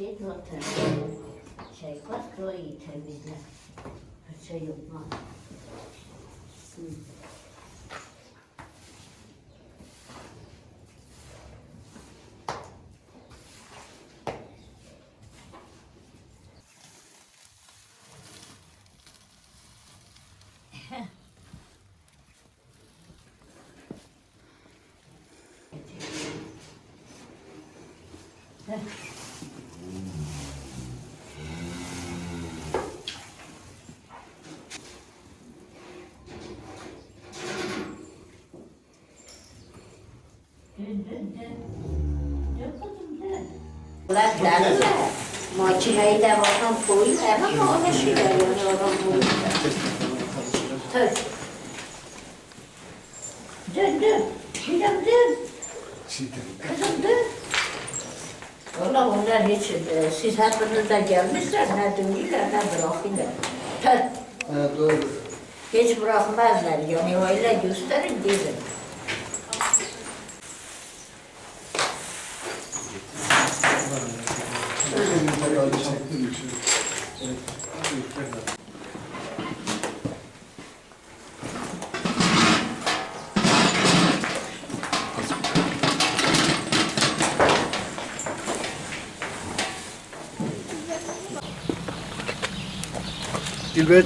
Şey zaten şey var kırayı temizle. Şey yapma. Hı. Dön kızım. Ulan derler. Makineyi de koyuyor ama ona şeyler yani adam koyuyor. Tabii. Dön dön. Şirin dön. Kızım dön. Valla onlar hiç, siz hepiniz de gelmişler, ne dönüyorlar ne bırakıyorlar. Tabii. Ha, doğru. Hiç bırakmazlar yani öyle gösterin gidin. Dilber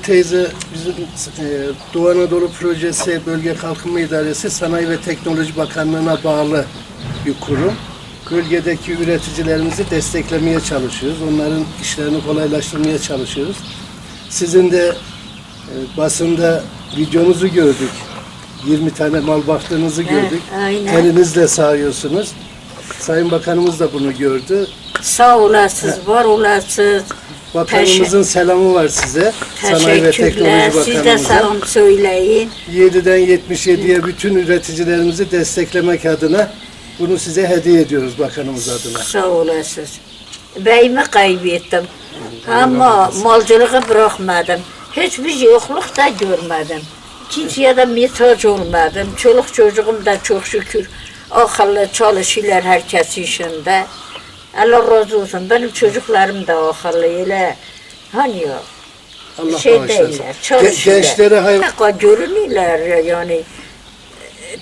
teyze bizim e, Doğu Anadolu Projesi Bölge Kalkınma İdaresi Sanayi ve Teknoloji Bakanlığı'na bağlı bir kurum. Bölgedeki üreticilerimizi desteklemeye çalışıyoruz. Onların işlerini kolaylaştırmaya çalışıyoruz. Sizin de e, basında videonuzu gördük. 20 tane mal baktığınızı gördük. aynen. Elinizle sağıyorsunuz. Sayın Bakanımız da bunu gördü. Sağ olasınız, var olasınız. Bakanımızın selamı var size. Sanayi ve Teşekkürler. Teknoloji Siz de Bakanımıza. selam söyleyin. 7'den 77'ye bütün üreticilerimizi desteklemek adına bunu size hediye ediyoruz bakanımız adına. Sağ olasınız. Beyimi kaybettim. Ama malcılığı bırakmadım. Hiçbir yokluk da görmedim. Kimseye de muhtaç olmadım. Çoluk çocuğum da çok şükür akıllı çalışıyorlar herkes işinde. Allah razı olsun. Benim çocuklarım da akıllı öyle. Hani ya. Allah şey bağışlasın. değiller, çalışıyorlar. gençlere hayır. Görünüyorlar yani.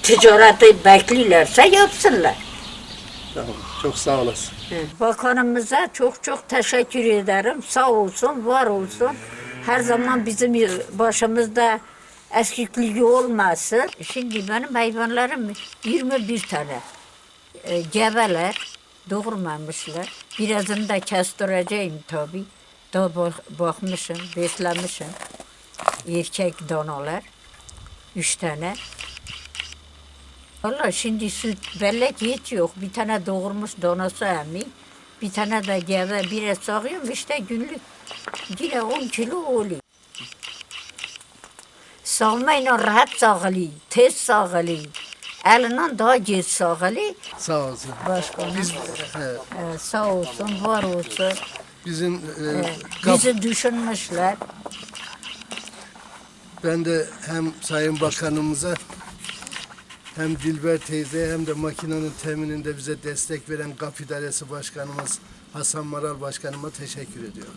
Ticareti bekliyorlarsa yapsınlar. Tamam, çok sağ olasın. Bakanımıza çok çok teşekkür ederim. Sağ olsun, var olsun. Her zaman bizim başımızda eskikliği olmasın. Şimdi benim hayvanlarım 21 tane. E, gebeler, doğurmamışlar. Birazını da kestireceğim tabii. Daha bak- bakmışım, beslemişim. Erkek danalar. Üç tane. Valla şimdi süt bellek hiç yok. Bir tane doğurmuş donası emmi. Bir tane de gebe bire sağıyorum işte günlük yine 10 kilo oluyor. Sağmayla rahat sağılıyor, tez sağılıyor. Elinden daha geç sağılıyor. Sağ olsun. Başkanım Biz, he, e, sağ olsun, var olsun. bizim e, kap- Bizi düşünmüşler. ben de hem Sayın Bakanımıza hem Dilber teyze hem de makinenin temininde bize destek veren GAP İdaresi Başkanımız Hasan Maral Başkanıma teşekkür ediyorum.